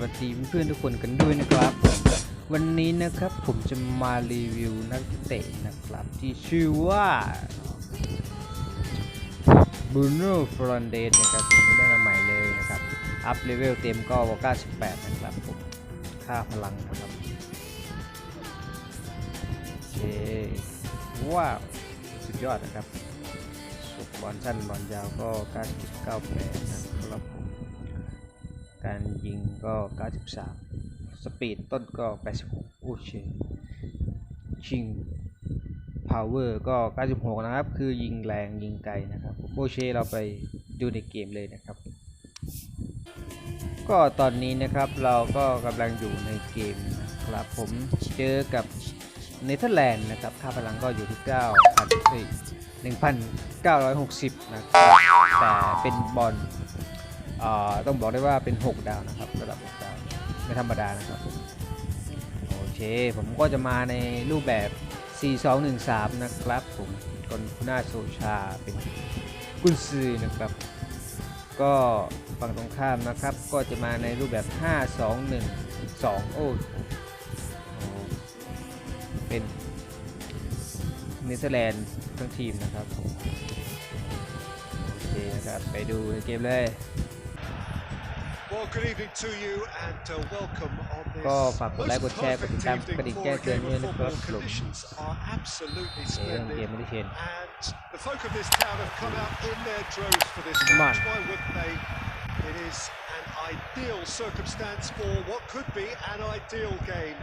วัสดีเพื่อนๆทุกคนกันด้วยนะครับ วันนี้นะครับผมจะมารีวิวนักเตะนะครับที่ชื่อว่าบูโน่ฟรอนเดสนะครับผมไม่ได้มาใหม่เลยนะครับ อัพเลเวลเต็มก็98นะครับผมค่าพลังนะครับโอเคว้าวสุดยอดนะครับสุดบอลสั้นบอลยาวก็99แปดนะครับผม การยิงก็ 93 สปีดต้นก็ 86โอเคชิงพาวเวอร์ก็ 96 นะครับ คือยิงแรงยิงไกลนะครับโอเคเราไปดูในเกมเลยนะครับ ก็ตอนนี้นะครับเราก็กำลังอยู่ในเกมนะครับผมเจอกับเนเธอร์แลนด์นะครับ ค่าพลังก็อยู่ที่9,000เอ้ย1,960 นะครับ แต่เป็นบอล ต้องบอกได้ว่าเป็น 6 ดาวนะครับระดับ 6 ดาว ไม่ธรรมดานะครับโอเค ผมก็จะมาในรูปแบบ 4213 นะครับ ผมกอนคุน่าโซชาเป็นกุนซือนะครับ ก็ฝั่งตรงข้ามนะครับ ก็จะมาในรูปแบบ 5 2 1 2 โอ้เป็นเนเธอร์แลนด์ทั้งทีมนะครับผมโอเคนะครับ ไปดูในเกมเลย Well, good evening to you and uh, welcome on this ก็ฝากกดไลค์กดแชร์กดติดตาม most กระดิ่ง perfect แจ้ง evening เตือน for ด้วย a นะ game ครั of บ football. ผม Conditions are absolutely เรื่องเกม splendid ไม่ได้เชน and the folk of this town have come out in their droves for this Come match. on. Why wouldn't they? It is an ideal circumstance for what could be an ideal game.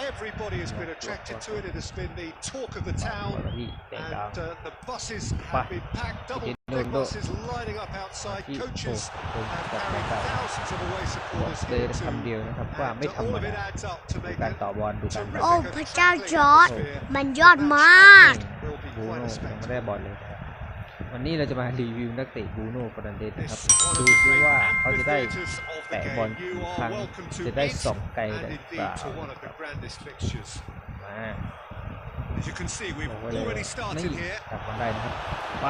Everybody has been attracted to it. It has been the talk of the ฝาก town. กดพี่แต่งดาว And uh, the buses Pa. have been packed, double Ito, big Nundo. buses lining up outside. Ito, Coaches Nundo. have Ito, carried Nundo. thousands of away บอก supporters เลย here คำเดียวนะครับ too. ว่า And ไม่ธรร all ม of it ดา adds up to ดู make การ it ต่อบอลดูการ terrific ต่โอ้อพระเจ้าจอร์ด atmosphere. มันยอดมาก Will be บู quite โน่ a ยังไม่ spectacle. ได้บอลเลยนะครับวันนี้เราจะมารีวิวนักเตะบูโน่ฟรันเดสนะครับ This one ดู of the ซิ great ว่าเขาจะได้ amphitheatres of the แตะบอล game. กี่ You ครั้ are ง welcome to จะได้ it สองไกล and หรือเป indeed ล่า to one of the grandest fixtures. มา As you can see, we've บอกไว้เลย already นี่ started here. กลับมาได้นะครับไป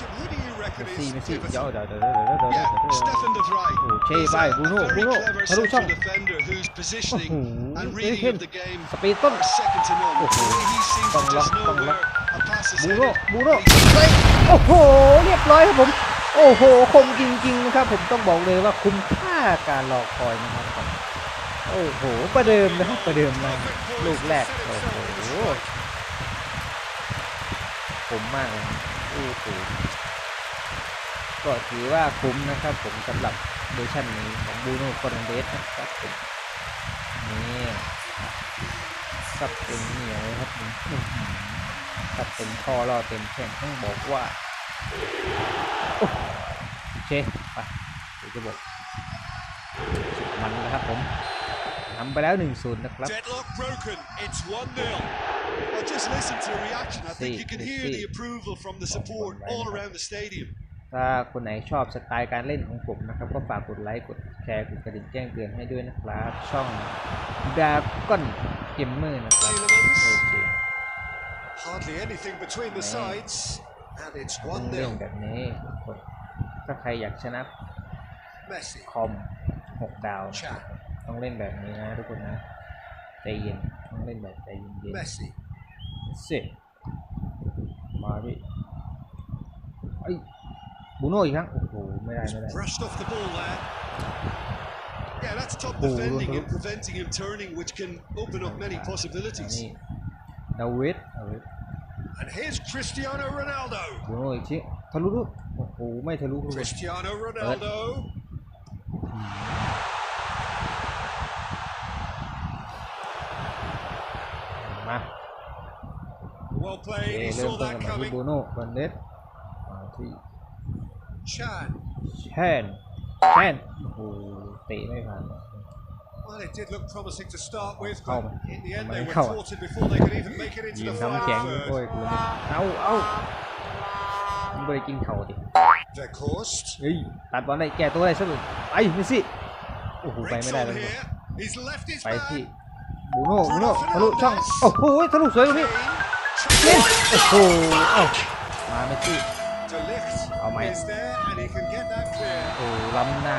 Jim, who do you เม reckon ส is ซี่เมสซี่ pivotal? เดี๋ยวเดี๋ยวเดี๋ยวเดี๋ยวเดี๋ยวเดี๋ยว Yeah, เดี๋ยว Stefan de Vrij. Oh, Che He's a- vai, a Bruno, very Bruno, clever Haru central Song. defender whose positioning โอ้โห and เฮ้ย reading ขึ้น of the game สปีดต้น are second to none. Oh, The way he seems to Bang just lock, know bang lock. where a pass is บูโน่ headed. บูโน่เฮ้ยโอ้โหเรียบร้อยครับผม โอ้โห คมจริงๆนะครับ ผมต้องบอกเลยว่าคุ้มค่าการรอคอยนะครับ โอ้โห ประเดิมนะครับ ประเดิมมาลูกแรก โอ้โหผมมากเลยโอ้โหก็ถือว่าคุ้มนะครับผมสำหรับเวอร์ชันนี้ของบูโน่ฟอนเดสนะครับผมนี่สับเต็มเหนียวครับผมสับเต็มคอรอเต็มแข้งต้องบอกว่า โอ้โอเค ไปเดี๋ยวจะบอกสุดมันนะครับผมทำไปแล้ว1นศูนย์นะครับ Deadlock broken. It's 1 0. Well, just listen to the reaction. I think See, you can let's hear see. the approval from the support all around the stadium. ถ้าคนไหนชอบสไตล์การเล่นของผมนะครับ ก็ฝากกดไลค์ กดแชร์ กดกระดิ่งแจ้งเตือนให้ด้วยนะครับ ช่องดาก้อนเกมเมอร์นะครับ Tielemans. โอเค Hardly anything between the Man. sides. And it's ต้อง1เล่น 0. แบบนี้กดถ้าใครอยากชนะ Messi. คอม6ดาวนะครับ Chan. ต้องเล่นแบบนี้นะทุกคนนะ ใจเย็น ต้องเล่นแบบใจเย็น Messi. ๆเสร็จมาดิไอ้ยบูโน่อีกครั้งโอ้โหไม่ได้ ไม่ได้ Brushed off the ball there. Yeah, that's top Oh, defending look, and preventing him turning, which can open up many อัน possibilities. นี้ดาวิดดาวิด And here's Cristiano Ronaldo. บูโน่อีกทีทะลุลูกโอ้โหไม่ทะลุทุกคน Cristiano Ronaldo. มา Well โอเค played. He เริ่ม saw ต้น that กันมาที่ coming. บูโน่บันเดสมาที่ Chan. แชนแชนโอ้โหเตะไม่ผ่าน Well, it did look promising to start with, Come but on. in the end Come they on, were come on. thwarted before they could even make it ยิ into ง the ทำ final แข็ง third. โอ้ยกูเลยเอาเอามึงไปกินเข่าดิ Verhorst. เฮ้ยตัดบอลได้แก้ตัวได้สักหนึ่งไปเมสซี่โอ้โหไปไม่ Breaks ได้ on เลย here. He's left his ไปที่ man. บูโน่บูโน่ทะลุช่องโอ้โหทะลุสวยตรงนี้ Kane. เล่นโอ้โหเอ้ามาเมสซี่ De De Ligt Oh, mate. is there and he can get that clear. โอ้ล้ำหน้า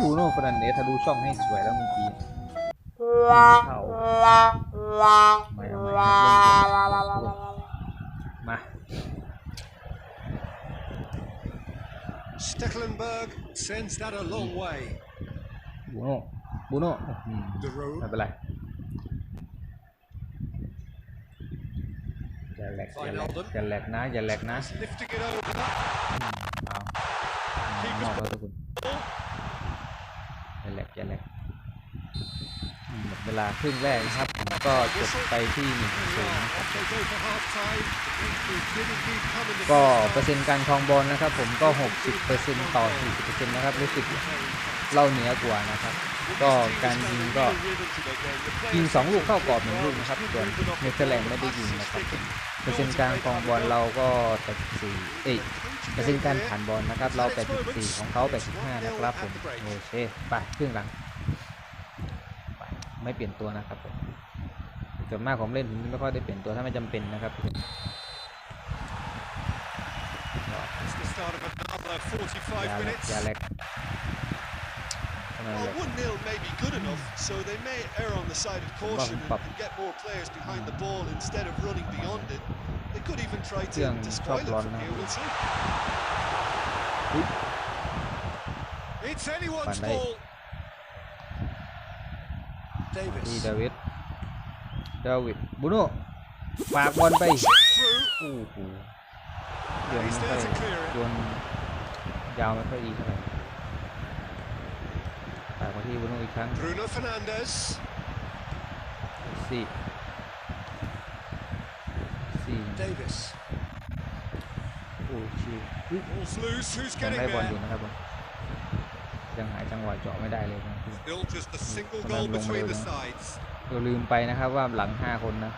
That's offside. Yes, it บู is. โน่ฟนันเดสทะลุช่องให้สวยแล้วเมื่อกี้เข้าไม่เอาไม่ครับเล่นเกมมา Stecklenburg sends that a long way. บูโน่บูโน่อืม De ไม่ Roon. เป็นไรอย่าแหลกอย่าแหลกอย่าแหลกนะอย่าแหลกนะ Lifting it over. เอานอกแล้วทุกคนอย่าแหลกอย่าแหลกหมด เวลาครึ่งแรกนะครับ ก็จบไปที่หนึ่งศูนย์ก็เปอร์เซ็นต์การครองบอลนะครับ ผมก็ 60%ต่อ 40%นะครับรู้สึกเราเหนือกว่านะครับ ก็การยิงก็ยิง2ลูกเข้ากรอบหนึ่งลูกนะครับส่วนเนเธอร์แลนด์ไม่ได้ยิงนะครับเปอร์เซ็นต์การครองบอลเราก็84เอ้ยเปอร์เซ็นต์การผ่านบอลนะครับ เรา84ของเขา85นะครับผมโอเคไปครึ่งหลัง ไปไม่เปลี่ยนตัวนะครับผมส่วนมากผมเล่นผมไม่ค่อยได้เปลี่ยนตัวถ้าไม่จำเป็นนะครับ It's the start of another 45อย่าแหลก minutes. อย่าแหลกเท่านั้นแห Well, ละ1 0 may be good enough, so they may err on the side of caution and, Pop. and get more players behind the ball instead of running beyond it. They could even try to, Yang to spoil it top from run here, now. we'll see. It's anyone's Van Dijk. ball. ที่ Davis ดาวิดดาวิดบูโน่ฝากบอลไป through. โอ้โหโยนไม่ค่อยโยนยาวไม่ค่อยดีเท่าไหร่ฝากมาที่บูโน่อีกครั้ง Bruno Fernandes. สี่สี่ Davis. โอ้ชิวอุ๊ย Ball's loose. Who's ยัง getting ได้บอลอ there? ยู่นะครับผม ยังหาจังหวะเจาะไม่ได้เลยนะพี่ Still just a single Come goal on, long between way the now. sides. เราลืมไปนะครับว่าหลัง 5 คนนะ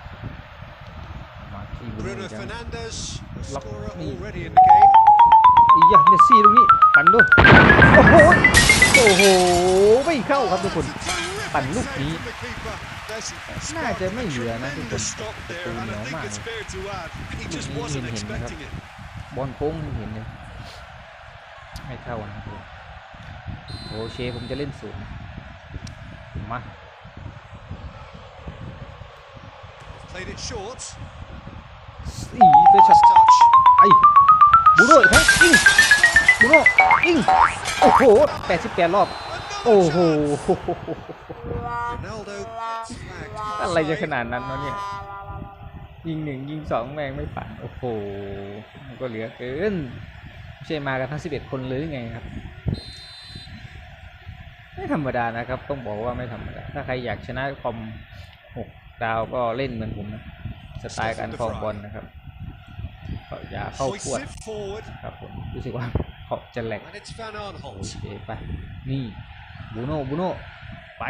มาที่บูโน่ Bruno อีกครั้ง Fernandes, a Lock scorer me. already in the game. อียะเมสซี่ตรงนี้ปั่นด้วยโอ้โหโอ้โหไม่เข้าครับทุกคนปั่นลูกนี้น่าจะไม่เหลือนะทุกคนประตูเหนียวมากเลยลูกนี้เห็นเห็นนะครับบอลโค้งเห็นเลยไม่เข้านะครับผม โอเคผมจะเล่นศูนย์มา Played it short. สีเฟชช็อต Last touch. ไอ้บูโน่อีกครั้งยิงบูโน่ยิงโอ้โห88รอบ โอ้โห Ronaldo gets flagged. อะไรจะขนาดนั้นวะเนี่ย ยิงหนึ่งยิงสองแม่งไม่ผ่าน โอ้โหมันก็เหลือเกิน ไม่ใช่มากันทั้ง 11 คนเลยหรือไงครับ ไม่ธรรมดานะครับ ต้องบอกว่าไม่ธรรมดา ถ้าใครอยากชนะคอม6ดาวก็เล่นเหมือนผมนะ สไตล์การครองบอลนะครับก็อย่าเข้าขวด Hoists it forward. ครับผมรู้สึกว่าขอบจะแหลก And it's Van โอ Arnholt. เคไป นี่บูโน่บูโน่ไป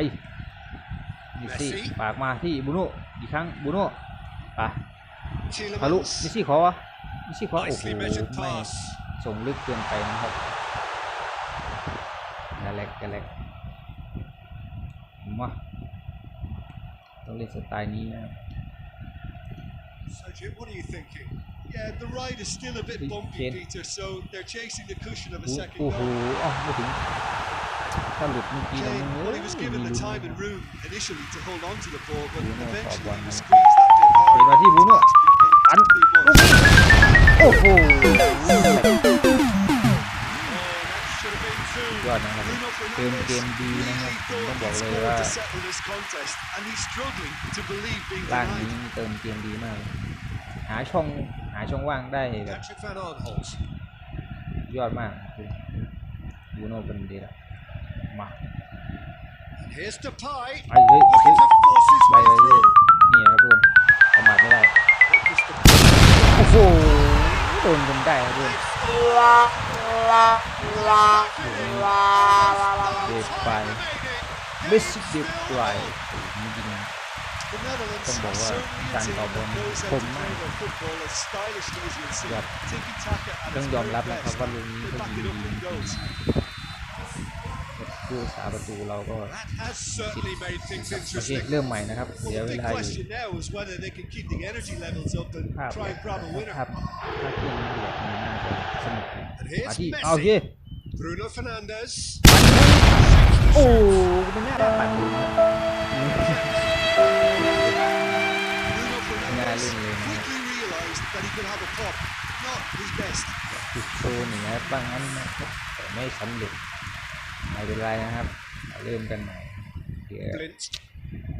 มิสซี่ Messi ฝากมาที่บูโน่อีกครั้งบูโน่ไปทะลุมิส Tielemans. ซี่ขอวะมิสซี่ขอโอ้โห Nicely measured ไม่ pass. ส่งลึกเกินไปนะครับอย่าแหลกอย่าแหลก มาต้องเล่นสไตล์นี้นะครับ So Jim, what are you thinking? Yeah, the ride is still a bit Big bumpy, kid. Peter, so they're chasing the cushion of a โอ้ second โอ้โห goal. อ๋อไม่ถึงถ้าหลุดเมื่อกี้แล้ว Kane, มึง well, he was เอ้ย given มี the ลุ้น time นะ and room initially to hold on to the ball, but Bruno eventually Fabio. he was squeezed that bit hard. เห็นมาที่บูโน่ That became ปัน too ลูก much. นี้โอ้โห ยอดนะครับเกมเกมดีนะครับต้องบอกเลยว่าล่างนี้เติมเกมดีมาก หาช่องหาช่องว่างได้แบบยอดมากบูโน่เป็นดีละมาไปเลยไปเลยนี่ครับทุกคนประมาทไม่ได้โอ้โห โดนจนได้ครับทุกคนเดฟไปเมสซี่เดฟไปโอ้โหมันยิง The Netherlands Không bỏ qua certainly a càng team vào that bóng knows how khủng to mà. play their football as stylishly as you'll see. Dạ. Tiki-taka at ต้อง its ยอม very รับนะครับ best. ว่าลูกนี้ They เขา back ยิง it ดี up จ with ริง goals. ๆเมสซี่ผู้รักษาประตูเราก็ That has certainly made things โอเค interesting. เริ่มใหม่นะครับ Well, เดี๋ยว the เว big ลาอยู่ question now is whether they can keep the energy levels up and ภาพ try and grab a ภา winner. พภาพเครื่องนี้แบบนี้น่าจะสนุก And here's มาที่ Messi. เอาโอเค Bruno Fernandes. โอ้ไม่น่าได้ปัดดูนะ Bruno Nah, Fernandes Lin Lin, yeah. quickly realised that he could have a pop. Not his best. ติดโซนอย่างเงี้ยบ้างนั้นนะครับแต่ไม่สำเร็จ ไม่เป็นไรนะครับมาเริ่มกันใหม่เดี๋ยว Blint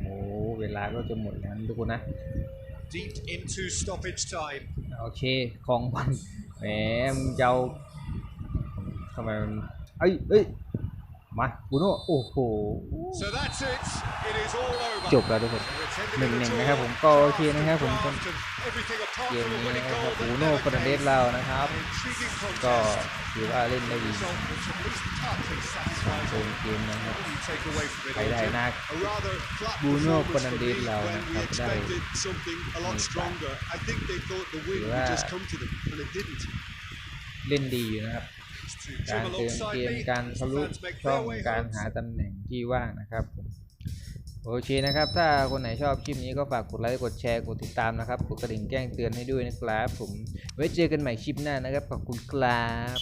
โอ้เวลาก็จะหมดแล้วนะทุกคนนะ deep into stoppage time. โอเค ของบอลแหมมึงจะเอาทำไมมันเอ้ยเอ้ย มาบูโน่โอ้โห So that's it. It is all over. จบแล้วทุกคน We're หนึ่ง attending หนึ่ง the นะครับ draw. ผมก็โอเคนะครับผม Craft and everything apart เกม from a นี้ winning นะค goal รับ that บู never โน่ฟร์นันเดส came. เรานะครับ An intriguing ก็ contest. ถือว่าเล่นได้ดี Result which at least partly satisfies โซนเกมนะครับ What do you take away from it? ไปได้ Adrian? นะ A rather flat Bruno performance for Fernandes me เรา when นะค we รับได้ expected something a lot stronger. I think they thought the win ถือ would ว่า just come to them, and it didn't. เล่นดีอยู่นะครับ To การเติม alongside เกมการทะลุช่องการหาตำแหน่งที่ว่างนะครับโอเคนะครับ ถ้าคนไหนชอบคลิปนี้ก็ฝากกดไลค์ กดแชร์ กดติดตามนะครับ กดกระดิ่งแจ้งเตือนให้ด้วยนะครับ ผม ไว้เจอกันใหม่คลิปหน้านะครับ ขอบคุณครับ